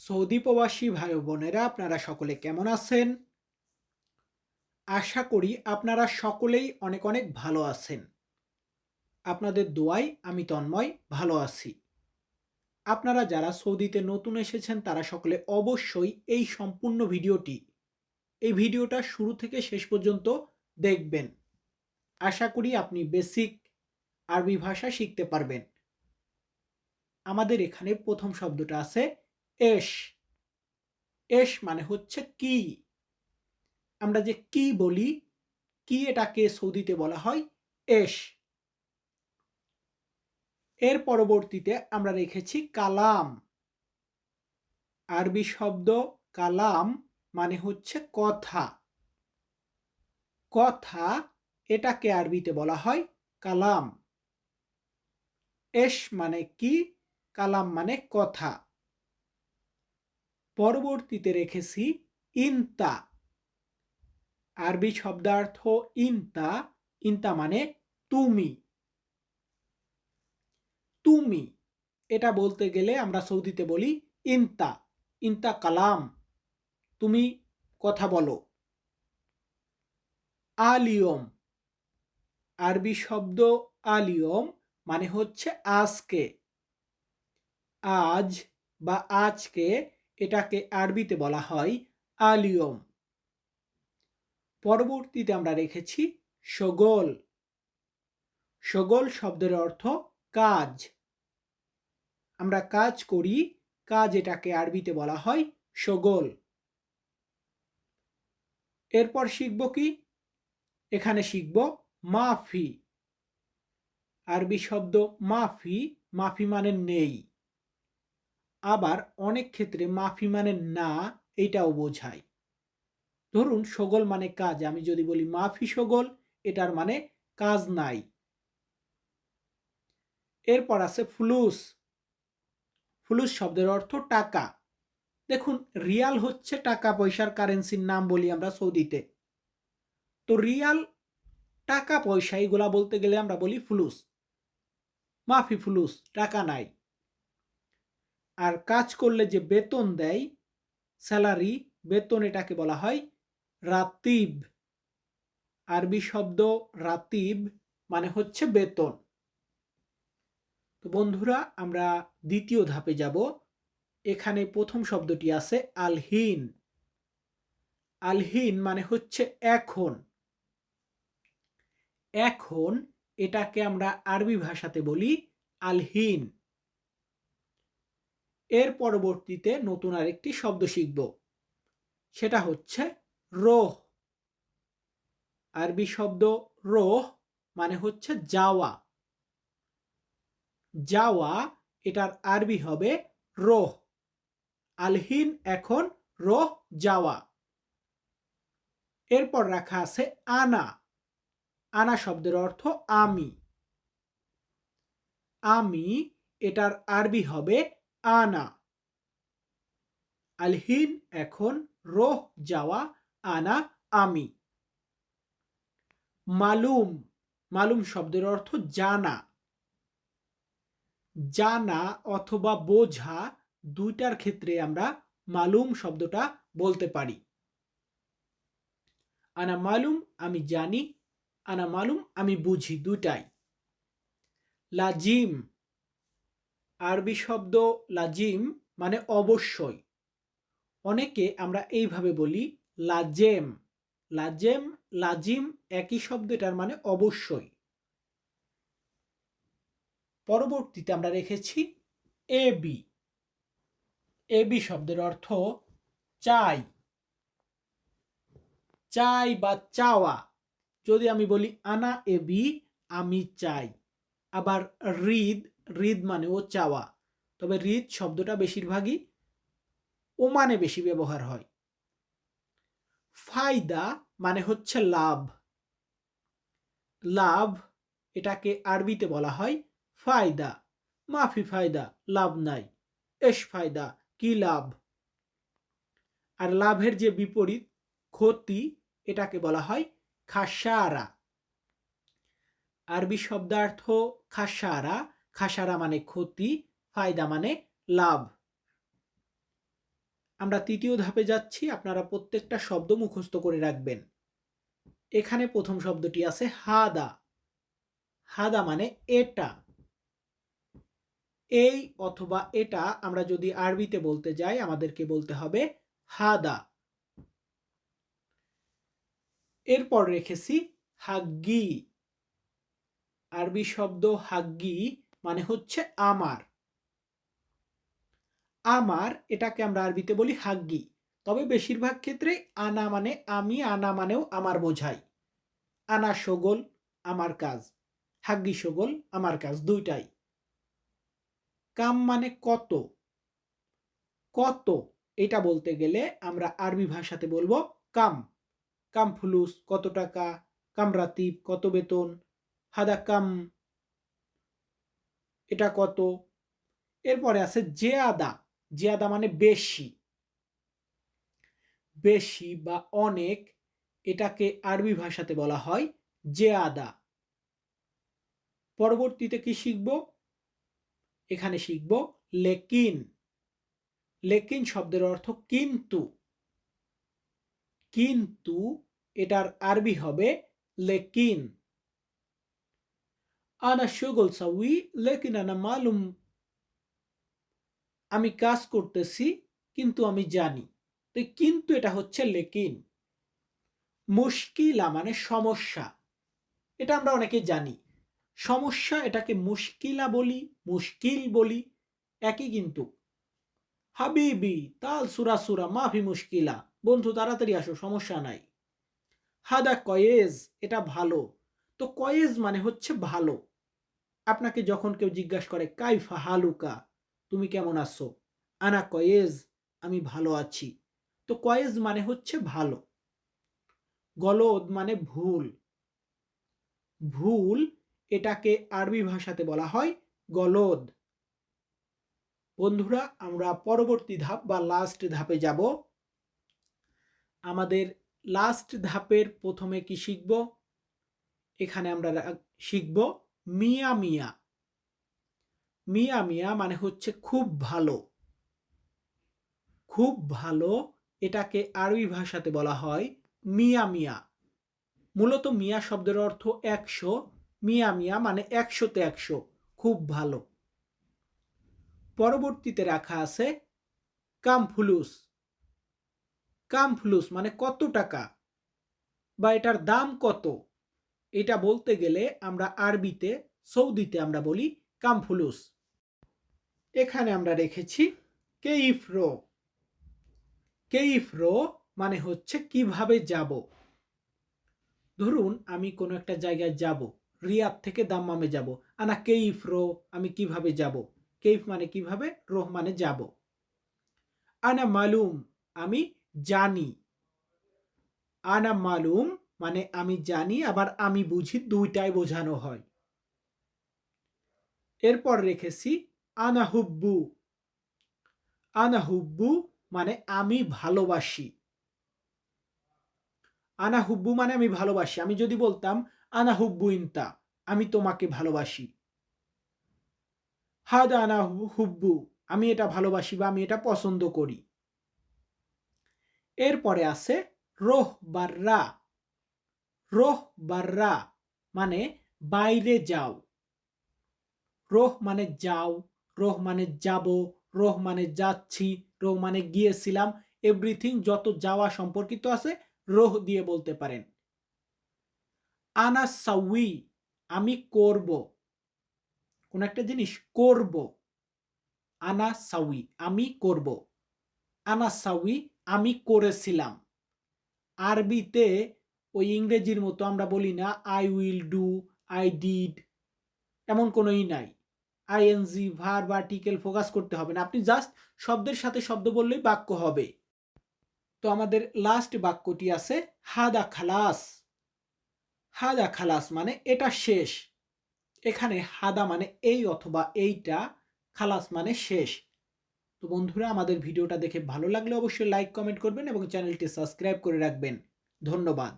Saudi প্রবাসী ভাই বোনেরা, আপনারা সকলে কেমন আছেন? আশা করি আপনারা সকলেই অনেক অনেক ভালো আছেন। আপনাদের দোয়ায় আমি তন্ময়, ভালো আছি। আপনারা যারা সৌদিতে নতুন এসেছেন, তারা সকলে অবশ্যই এই সম্পূর্ণ ভিডিওটি, এই ভিডিওটা শুরু থেকে শেষ পর্যন্ত দেখবেন। আশা করি আপনি বেসিক আরবি ভাষা শিখতে পারবেন। আমাদের এখানে প্রথম শব্দটা আছে এশ এশ মানে হচ্ছে কি? আমরা যে কি বলি, কি এটাকে সৌদিতে বলা হয় এশ এর পরবর্তীতে আমরা রেখেছি কালাম। আরবি শব্দ কালাম মানে হচ্ছে কথা। কথা এটাকে আরবিতে বলা হয় কালাম। এশ মানে কি? কালাম মানে কথা। পরবর্তীতে রেখেছি ইনতা। আরবি শব্দার্থ ইনতা ইনতা মানে তুমি। তুমি, এটা বলতে গেলে আমরা সৌদিতে বলি ইনতা ইনতা কালাম। তুমি কথা বলো। আলিয়ম, আরবি শব্দ আলিয়ম মানে হচ্ছে আজকে। আজ বা আজকে এটাকে আরবিতে বলা হয় আলিয়ম। পরবর্তীতে আমরা রেখেছি সগোল। সগোল শব্দের অর্থ কাজ। আমরা কাজ করি, কাজ এটাকে আরবিতে বলা হয় সগোল। এরপর শিখব কি? এখানে শিখব মাফি। আরবি শব্দ মাফি মাফি মানে নেই। আবার অনেক ক্ষেত্রে মাফি মানে না এইটাও বোঝায়। ধরুন সগল মানে কাজ, আমি যদি বলি মাফি সগল, এটার মানে কাজ নাই। এরপর আছে ফুলুস। ফুলুস শব্দের অর্থ টাকা। দেখুন, রিয়াল হচ্ছে টাকা, পয়সার কারেন্সির নাম বলি আমরা সৌদিতে। তো রিয়াল, টাকা, পয়সা, এগুলা বলতে গেলে আমরা বলি ফুলুস। মাফি ফুলুস, টাকা নাই। আর কাজ করলে যে বেতন দেয়, স্যালারি, বেতন এটাকে বলা হয় রাতিব। আরবি শব্দ রাতিব মানে হচ্ছে বেতন। তো বন্ধুরা, আমরা দ্বিতীয় ধাপে যাব। এখানে প্রথম শব্দটি আছে আলহীন। আলহীন মানে হচ্ছে এখন। এখন এটাকে আমরা আরবি ভাষাতে বলি আলহিন। এর পরবর্তীতে নতুন আরেকটি শব্দ শিখব। সেটা হচ্ছে রোহ। আরবি শব্দ রোহ মানে হচ্ছে যাওয়া। যাওয়া এটার আরবি হবে রোহ। আলহিন এখন রোহ যাওয়া। এরপর রাখা আছে আনা। আনা শব্দের অর্থ আমি। আমি এটার আরবি হবে আনা। আলহিন এখন রোহ যাওয়া আনা আমি। মালুম মালুম শব্দের অর্থ জানা। জানা অথবা বোঝা দুইটার ক্ষেত্রে আমরা মালুম শব্দটা বলতে পারি। আনা মালুম আমি জানি, আনা মালুম আমি বুঝি দুটাই লাজিম আরবি শব্দ লাজিম মানে অবশ্যই। অনেকে আমরা এইভাবে বলি লাজেম। লাজেম, লাজিম একই শব্দ এটার মানে অবশ্যই। পরবর্তীতে আমরা রেখেছি এ বি এ বি শব্দের অর্থ চাই। চাই বা চাওয়া। যদি আমি বলি আনা এ বি আমি চাই। আবার রিদ রিদ মানে ও চাওয়া। তবে রিদ শব্দটা বেশিরভাগই ও মানে বেশি ব্যবহার হয়। ফায়দা মানে হচ্ছে লাভ। লাভ এটাকে আরবিতে বলা হয় ফায়দা। মাফি ফায়দা, লাভ নাই। এস ফায়দা, কি লাভ? আর লাভের যে বিপরীত ক্ষতি এটাকে বলা হয় খাসারা। আরবি শব্দার্থ খাসারা খাসারা মানে ক্ষতি, ফায়দা মানে লাভ। আমরা তৃতীয় ধাপে যাচ্ছি, আপনারা প্রত্যেকটা শব্দ মুখস্থ করে রাখবেন। এখানে প্রথম শব্দটি আছে হাদা। হাদা মানে এটা। এই অথবা এটা আমরা যদি আরবিতে বলতে যাই, আমাদেরকে বলতে হবে হাদা। এরপর রেখেছি হাগ্গি। আরবি শব্দ হাগ্গি মানে হচ্ছে আমার। আমার, এটাকে আমরা আরবিতে বলি হাগ্গি। তবে বেশিরভাগ ক্ষেত্রে আনা মানে আমি, আনা মানেও আমার বোঝাই। আনা সগোল, আমার কাজ। হাগ্গি সগোল, আমার কাজ, দুইটাই। কাম মানে কত? কত? এটা বলতে গেলে আমরা আরবি ভাষাতে বলব কাম। কাম ফুলুস, কত টাকা? কাম রাতিব, কত বেতন? হাদা কাম এটা কত? এরপরে আছে জেয়াদা। জেয়াদা মানে বেশি। বেশি বা অনেক এটাকে আরবি ভাষাতে বলা হয় জেয়াদা। পরবর্তীতে কি শিখব? এখানে শিখব লেকিন। লেকিন শব্দের অর্থ কিন্তু। কিন্তু এটার আরবি হবে লেকিন। আনা শুগল সাউই, লেকিন আনা মালুম আমি কাজ করতেছি, কিন্তু আমি জানি। তো কিন্তু এটা হচ্ছে লেকিন। মুশকিলা মানে সমস্যা। এটা আমরা অনেকে জানি। সমস্যা এটাকে মুশকিলা বলি, মুশকিল বলি, একই কিন্তু। হাবিবি, তাল সুরা সুরা, মাফি মুশকিলা। বন্ধু, তাড়াতাড়ি আসো, সমস্যা নাই। হাদা কয়েজ, এটা ভালো। তো কয়েজ মানে হচ্ছে ভালো। আপনাকে যখন কেউ জিজ্ঞাসা করে, কাইফা হালুকা? তুমি কেমন আছো? আনা কয়েজ, আমি ভালো আছি। তো কয়েজ মানে হচ্ছে ভালো। গলদ মানে ভুল। ভুল এটাকে আরবি ভাষাতে বলা হয় গলদ। বন্ধুরা, আমরা পরবর্তী ধাপ বা লাস্ট ধাপে যাব। আমাদের লাস্ট ধাপের প্রথমে কি শিখব? এখানে আমরা শিখব মিয়া মিয়া। মিয়া মিয়া মানে হচ্ছে খুব ভালো। খুব ভালো এটাকে আরবি ভাষাতে বলা হয় মিয়া মিয়া। মূলত মিয়া শব্দের অর্থ একশো, মিয়া মিয়া মানে একশোতে একশো। খুব ভালো। পরবর্তীতে রাখা আছে কামফুলুস। কামফুলুস মানে কত টাকা বা এটার দাম কত? এটা বলতে গেলে আমরা আরবিতে, সৌদিতে আমরা বলি কামফুলুস। এখানে আমরা রেখেছি কেইফরো। কেইফরো মানে হচ্ছে কীভাবে যাব। ধরুন আমি কোনো একটা জায়গায় যাব, রিয়াদ থেকে দাম্মামে যাব। আনা কেইফ রো আমি কীভাবে যাব? কেইফ মানে কীভাবে? রোহ মানে যাব। আনা মালুম, আমি জানি। আনা মালুম মানে আমি জানি, আবার আমি বুঝি দুইটাই বোঝানো হয়। এরপর রেখেছি আনা হুব্বু আনা হুব্বু মানে আমি ভালোবাসি। আনা হুব্বু মানে আমি ভালোবাসি। আমি যদি বলতাম আনা হুব্বু ইনতা আমি তোমাকে ভালোবাসি। হাদ আনা হুব্বু আমি এটা ভালোবাসি বা আমি এটা পছন্দ করি। এরপরে আছে রোহ বাররা রোহ বাররা মানে বাইরে যাও। রোহ মানে যাও, রোহ মানে যাব, রোহ মানে যাচ্ছি, রোহ মানে গিয়েছিলাম, এভরিথিং যত যাওয়া সম্পর্কিত আছে, রোহ দিয়ে বলতে পারেন। আনা সাউই আমি করব। কোন একটা জিনিস করব। আনা সাউই আমি করব। আনা সাউই আমি করেছিলাম। আরবিতে ওই ইংরেজির মতো আমরা বলি না I will do I did এমন কোনোই নাই। আইএনজি ভার বা আর্টিকেল ফোকাস করতে হবে না। আপনি জাস্ট শব্দের সাথে শব্দ বললেই বাক্য হবে। তো আমাদের লাস্ট বাক্যটি আছে, হাদা খালাস হাদা খালাস মানে এটা শেষ। এখানে হাদা মানে এই অথবা এইটা, খালাস মানে শেষ। তো বন্ধুরা, আমাদের ভিডিওটা দেখে ভালো লাগলে অবশ্যই লাইক কমেন্ট করবেন এবং চ্যানেলটি সাবস্ক্রাইব করে রাখবেন। ধন্যবাদ।